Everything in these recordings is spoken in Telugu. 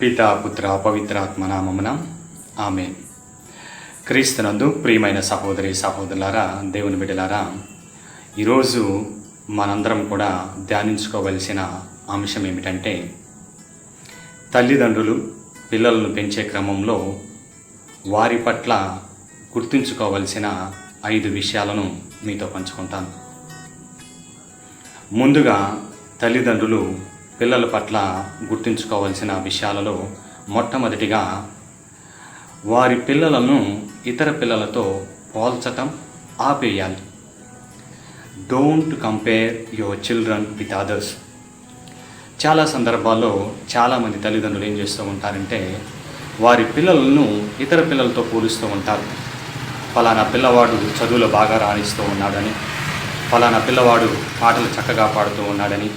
పితా పుత్ర పవిత్రాత్మ నామమున ఆమె క్రీస్తునందు ప్రియమైన సహోదరి సహోదరులారా దేవుని బిడ్డలారా ఈరోజు మనందరం కూడా ధ్యానించుకోవలసిన అంశం ఏమిటంటే తల్లిదండ్రులు పిల్లలను పెంచే క్రమంలో వారి పట్ల గుర్తుంచుకోవలసిన ఐదు విషయాలను మీతో పంచుకుంటాను. ముందుగా తల్లిదండ్రులు పిల్లల పట్ల గుర్తుంచుకోవాల్సిన విషయాలలో మొట్టమొదటిగా వారి పిల్లలను ఇతర పిల్లలతో పోల్చటం ఆపేయాలి. Don't compare your children with others చాలా సందర్భాల్లో చాలామంది తల్లిదండ్రులు ఏం చేస్తూ ఉంటారంటే వారి పిల్లలను ఇతర పిల్లలతో పోలుస్తూ ఉంటారు. ఫలానా పిల్లవాడు చదువులో బాగా రాణిస్తూ ఉన్నాడని ఫలానా పిల్లవాడు పాటలు చక్కగా పాడుతూ ఉన్నాడని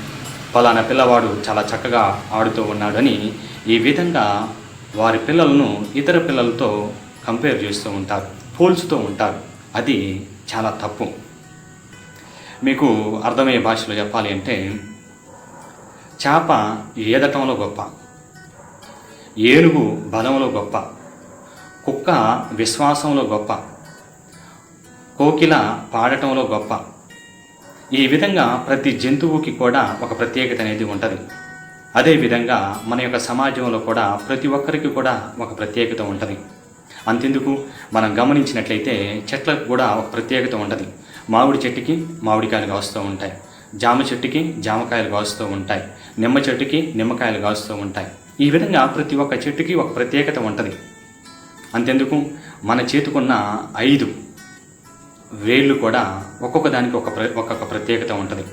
ఫలానా పిల్లవాడు చాలా చక్కగా ఆడుతూ ఉన్నాడని ఈ విధంగా వారి పిల్లలను ఇతర పిల్లలతో కంపేర్ చేస్తూ ఉంటారు పోల్చుతూ ఉంటారు. అది చాలా తప్పు. మీకు అర్థమయ్యే భాషలో చెప్పాలి అంటే చేప ఏదటంలో గొప్ప ఏనుగు బలంలో గొప్ప కుక్క విశ్వాసంలో గొప్ప కోకిల పాడటంలో గొప్ప ఈ విధంగా ప్రతి జంతువుకి కూడా ఒక ప్రత్యేకత అనేది ఉంటుంది. అదేవిధంగా మన యొక్క సమాజంలో కూడా ప్రతి ఒక్కరికి కూడా ఒక ప్రత్యేకత ఉంటుంది. అంతెందుకు? మనం గమనించినట్లయితే చెట్లకు కూడా ఒక ప్రత్యేకత ఉంటుంది. మామిడి చెట్టుకి మామిడికాయలు కాస్తూ ఉంటాయి. జామ చెట్టుకి జామకాయలు కాస్తూ ఉంటాయి. నిమ్మ చెట్టుకి నిమ్మకాయలు కాస్తూ ఉంటాయి. ఈ విధంగా ప్రతి ఒక్క చెట్టుకి ఒక ప్రత్యేకత ఉంటుంది. అంతెందుకు? మన చేతికున్న ఐదు వేళ్ళు కూడా ఒక్కొక్క దానికి ఒక ప్ర ఒక్కొక్క ప్రత్యేకత ఉంటుంది.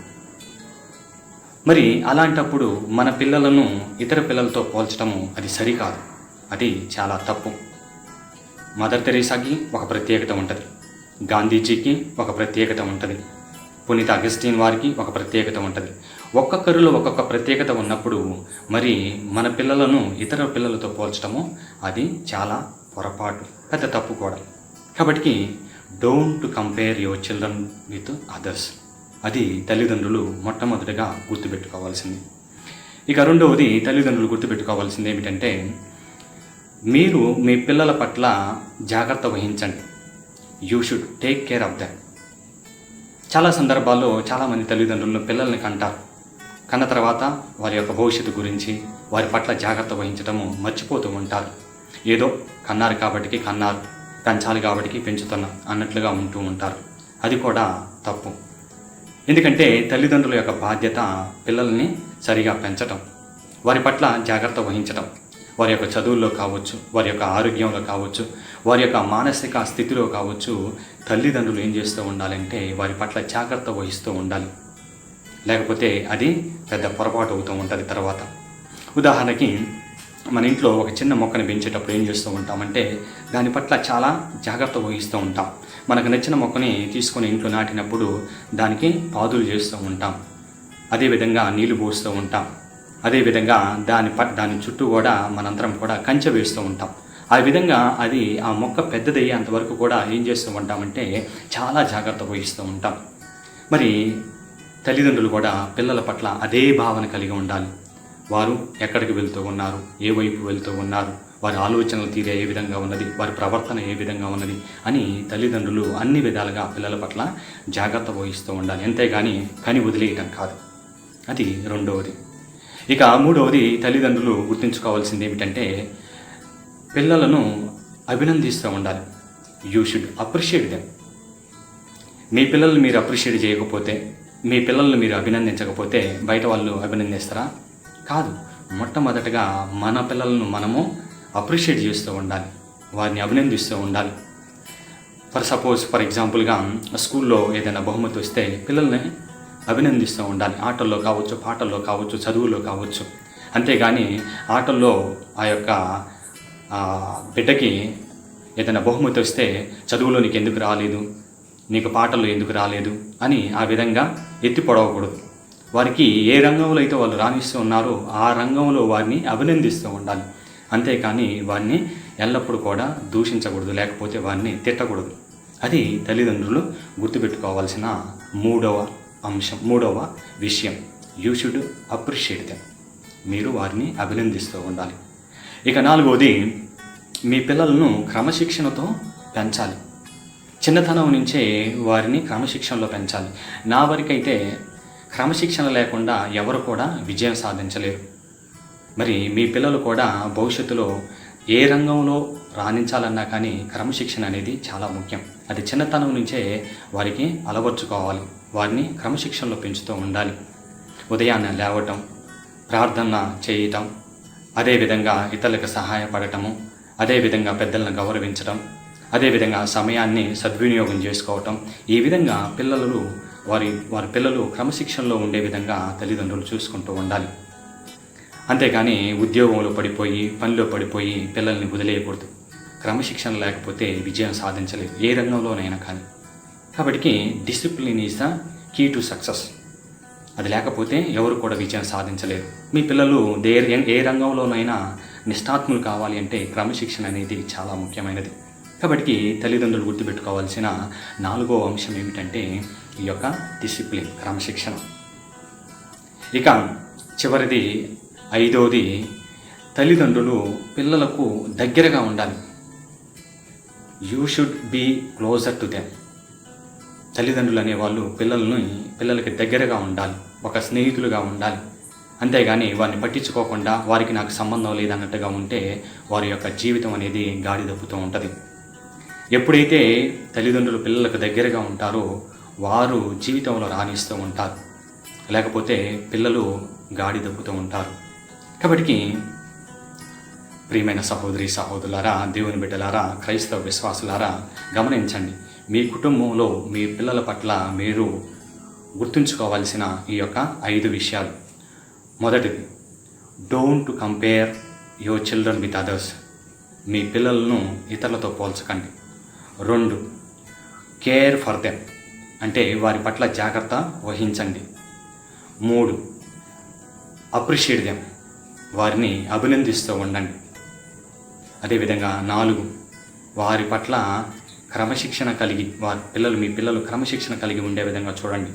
మరి అలాంటప్పుడు మన పిల్లలను ఇతర పిల్లలతో పోల్చడము అది సరికాదు. అది చాలా తప్పు. మదర్ తెరీసాకి ఒక ప్రత్యేకత ఉంటుంది. గాంధీజీకి ఒక ప్రత్యేకత ఉంటుంది. పునీత అగస్టీన్ వారికి ఒక ప్రత్యేకత ఉంటుంది. ఒక్కొక్కరిలో ఒక్కొక్క ప్రత్యేకత ఉన్నప్పుడు మరి మన పిల్లలను ఇతర పిల్లలతో పోల్చడము అది చాలా పొరపాటు. పెద్ద తప్పు కూడా. కాబట్టి don't compare your children with others అది తల్లిదండ్రులు మొట్టమొదటిగా గుర్తుపెట్టుకోవాల్సింది. ఇక రెండవది తల్లిదండ్రులు గుర్తుపెట్టుకోవాల్సింది ఏమిటంటే మీరు మీ పిల్లల పట్ల జాగ్రత్త వహించండి. You should take care of that చాలా సందర్భాల్లో చాలామంది తల్లిదండ్రులు పిల్లల్ని కంటారు. కన్న తర్వాత వారి యొక్క భవిష్యత్తు గురించి వారి పట్ల జాగ్రత్త వహించడము మర్చిపోతూ ఉంటారు. ఏదో కన్నారు కాబట్టికి కన్నారు. పెంచాలి కాబట్టి పెంచుతున్నా అన్నట్లుగా ఉంటూ ఉంటారు. అది కూడా తప్పు. ఎందుకంటే తల్లిదండ్రుల యొక్క బాధ్యత పిల్లల్ని సరిగా పెంచటం వారి పట్ల జాగ్రత్త వహించటం వారి యొక్క చదువుల్లో కావచ్చు వారి యొక్క ఆరోగ్యంలో కావచ్చు వారి యొక్క మానసిక స్థితిలో కావచ్చు తల్లిదండ్రులు ఏం చేస్తూ ఉండాలంటే వారి పట్ల జాగ్రత్త వహిస్తూ ఉండాలి. లేకపోతే అది పెద్ద పొరపాటు అవుతూ ఉంటుంది తర్వాత. ఉదాహరణకి మన ఇంట్లో ఒక చిన్న మొక్కని పెంచేటప్పుడు ఏం చేస్తూ ఉంటామంటే దాని పట్ల చాలా జాగ్రత్త వహిస్తూ ఉంటాం. మనకు నచ్చిన మొక్కని తీసుకొని ఇంట్లో నాటినప్పుడు దానికి పాదులు చేస్తూ ఉంటాం. అదేవిధంగా నీళ్ళు పోస్తూ ఉంటాం. అదేవిధంగా దాని ప దాని చుట్టూ కూడా మనందరం కూడా కంచె వేస్తూ ఉంటాం. ఆ విధంగా అది ఆ మొక్క పెద్దదయ్యేంత వరకు కూడా ఏం చేస్తూ ఉంటామంటే చాలా జాగ్రత్త వహిస్తూ ఉంటాం. మరి తల్లిదండ్రులు కూడా పిల్లల పట్ల అదే భావన కలిగి ఉండాలి. వారు ఎక్కడికి వెళ్తూ ఉన్నారు? ఏ వైపు వెళ్తూ ఉన్నారు? వారి ఆలోచనలు తీరే ఏ విధంగా ఉన్నది? వారి ప్రవర్తన ఏ విధంగా ఉన్నది? అని తల్లిదండ్రులు అన్ని విధాలుగా పిల్లల పట్ల జాగ్రత్త వహిస్తూ ఉండాలి. అంతేగాని కని వదిలేయటం కాదు. అది రెండవది. ఇక మూడవది తల్లిదండ్రులు గుర్తుంచుకోవాల్సింది ఏమిటంటే పిల్లలను అభినందిస్తూ ఉండాలి. యూ షుడ్ అప్రిషియేట్ దెమ్ మీ పిల్లల్ని మీరు అప్రిషియేట్ చేయకపోతే మీ పిల్లల్ని మీరు అభినందించకపోతే బయట వాళ్ళు అభినందిస్తారా? కాదు మొట్టమొదటగా మన పిల్లలను మనము అప్రిషియేట్ చేస్తూ ఉండాలి వారిని అభినందిస్తూ ఉండాలి. ఫర్ సపోజ్ ఫర్ ఎగ్జాంపుల్గా స్కూల్లో ఏదైనా బహుమతి వస్తే పిల్లల్ని అభినందిస్తూ ఉండాలి. ఆటల్లో కావచ్చు పాటల్లో కావచ్చు చదువులో కావచ్చు. అంతేగాని ఆటల్లో ఆ యొక్క బిడ్డకి ఏదైనా బహుమతి వస్తే చదువులో నీకు ఎందుకు రాలేదు నీకు పాటలు ఎందుకు రాలేదు అని ఆ విధంగా ఎత్తి పొడవకూడదు. వారికి ఏ రంగంలో అయితే వాళ్ళు రాణిస్తూ ఉన్నారో ఆ రంగంలో వారిని అభినందిస్తూ ఉండాలి. అంతేకాని వారిని ఎల్లప్పుడూ కూడా దూషించకూడదు లేకపోతే వారిని తిట్టకూడదు. అది తల్లిదండ్రులు గుర్తుపెట్టుకోవాల్సిన మూడవ అంశం మూడవ విషయం. యూ షుడ్ అప్రిషియేట్ దెమ్ మీరు వారిని అభినందిస్తూ ఉండాలి. ఇక నాలుగవది మీ పిల్లలను క్రమశిక్షణతో పెంచాలి. చిన్నతనం నుంచే వారిని క్రమశిక్షణలో పెంచాలి. నా వరకైతే క్రమశిక్షణ లేకుండా ఎవరు కూడా విజయం సాధించలేరు. మరి మీ పిల్లలు కూడా భవిష్యత్తులో ఏ రంగంలో రాణించాలన్నా కానీ క్రమశిక్షణ అనేది చాలా ముఖ్యం. అది చిన్నతనం నుంచే వారికి అలవర్చుకోవాలి. వారిని క్రమశిక్షణలో పెంచుతూ ఉండాలి. ఉదయాన్నే లేవటం ప్రార్థన చేయటం అదేవిధంగా ఇతరులకు సహాయపడటము అదేవిధంగా పెద్దలను గౌరవించడం అదేవిధంగా సమయాన్ని సద్వినియోగం చేసుకోవటం ఈ విధంగా పిల్లలు వారి వారి పిల్లలు క్రమశిక్షణలో ఉండే విధంగా తల్లిదండ్రులు చూసుకుంటూ ఉండాలి. అంతేకాని ఉద్యోగంలో పడిపోయి పనిలో పడిపోయి పిల్లల్ని వదిలేయకూడదు. క్రమశిక్షణ లేకపోతే విజయం సాధించలేదు ఏ రంగంలోనైనా కానీ. కాబట్టి discipline is the key to success అది లేకపోతే ఎవరు కూడా విజయం సాధించలేరు. మీ పిల్లలు దే ఏ రంగంలోనైనా నిష్ఠాత్ములు కావాలి అంటే క్రమశిక్షణ అనేది చాలా ముఖ్యమైనది. కాబట్టి తల్లిదండ్రులు గుర్తుపెట్టుకోవాల్సిన నాలుగో అంశం ఏమిటంటే ఈ యొక్క డిసిప్లిన్ క్రమశిక్షణ. ఇక చివరిది ఐదోది తల్లిదండ్రులు పిల్లలకు దగ్గరగా ఉండాలి. You should be closer to them తల్లిదండ్రులు అనేవాళ్ళు పిల్లల్ని పిల్లలకి దగ్గరగా ఉండాలి ఒక స్నేహితులుగా ఉండాలి. అంతేగాని వారిని పట్టించుకోకుండా వారికి నాకు సంబంధం లేదన్నట్టుగా ఉంటే వారి యొక్క జీవితం అనేది గాడి తప్పుతూ ఉంటుంది. ఎప్పుడైతే తల్లిదండ్రులు పిల్లలకు దగ్గరగా ఉంటారో వారు జీవితంలో రాణిస్తూ ఉంటారు. లేకపోతే పిల్లలు గాడి దప్పుతూ ఉంటారు. కాబట్టి ప్రియమైన సహోదరి సహోదరులారా దేవుని బిడ్డలారా క్రైస్తవ విశ్వాసులారా గమనించండి. మీ కుటుంబంలో మీ పిల్లల పట్ల మీరు గుర్తుంచుకోవాల్సిన ఈ యొక్క ఐదు విషయాలు. మొదటిది don't compare your children with others మీ పిల్లలను ఇతరులతో పోల్చకండి. రెండు కేర్ ఫర్ దెమ్ అంటే వారి పట్ల జాగ్రత్త వహించండి. మూడు అప్రిషియేట్ దెమ్ వారిని అభినందిస్తూ ఉండండి. అదేవిధంగా నాలుగు వారి పట్ల క్రమశిక్షణ కలిగి వారి పిల్లలు మీ పిల్లలు క్రమశిక్షణ కలిగి ఉండే విధంగా చూడండి.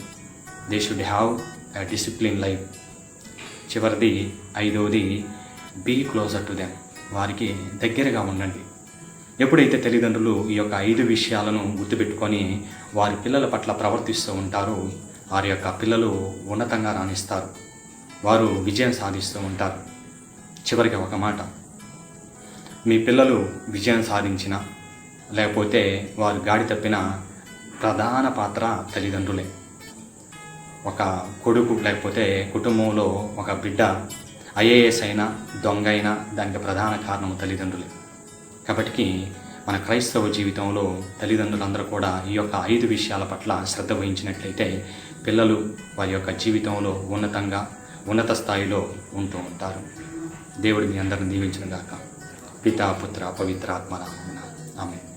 They should have a discipline life చివరిది ఐదవది బీ క్లోజర్ టు దెమ్ వారికి దగ్గరగా ఉండండి. ఎప్పుడైతే తల్లిదండ్రులు ఈ యొక్క ఐదు విషయాలను గుర్తుపెట్టుకొని వారి పిల్లల పట్ల ప్రవర్తిస్తూ ఉంటారో వారి యొక్క పిల్లలు ఉన్నతంగా రాణిస్తారు. వారు విజయం సాధిస్తూ ఉంటారు. చివరికి ఒక మాట. మీ పిల్లలు విజయం సాధించిన లేకపోతే వారు గాడి తప్పిన ప్రధాన పాత్ర తల్లిదండ్రులే. ఒక కొడుకు లేకపోతే కుటుంబంలో ఒక బిడ్డ ఐఏఎస్ అయినా దొంగ అయినా దానికి ప్రధాన కారణం తల్లిదండ్రులే. కాబట్టి మన క్రైస్తవ జీవితంలో తల్లిదండ్రులందరూ కూడా ఈ యొక్క ఐదు విషయాల పట్ల శ్రద్ధ వహించినట్లయితే పిల్లలు వారి యొక్క జీవితంలో ఉన్నతంగా ఉన్నత స్థాయిలో ఉంటూ ఉంటారు. దేవుడు మీ అందరిని దీవించిన గాక. పితా పుత్ర పవిత్ర ఆత్మ ఆమె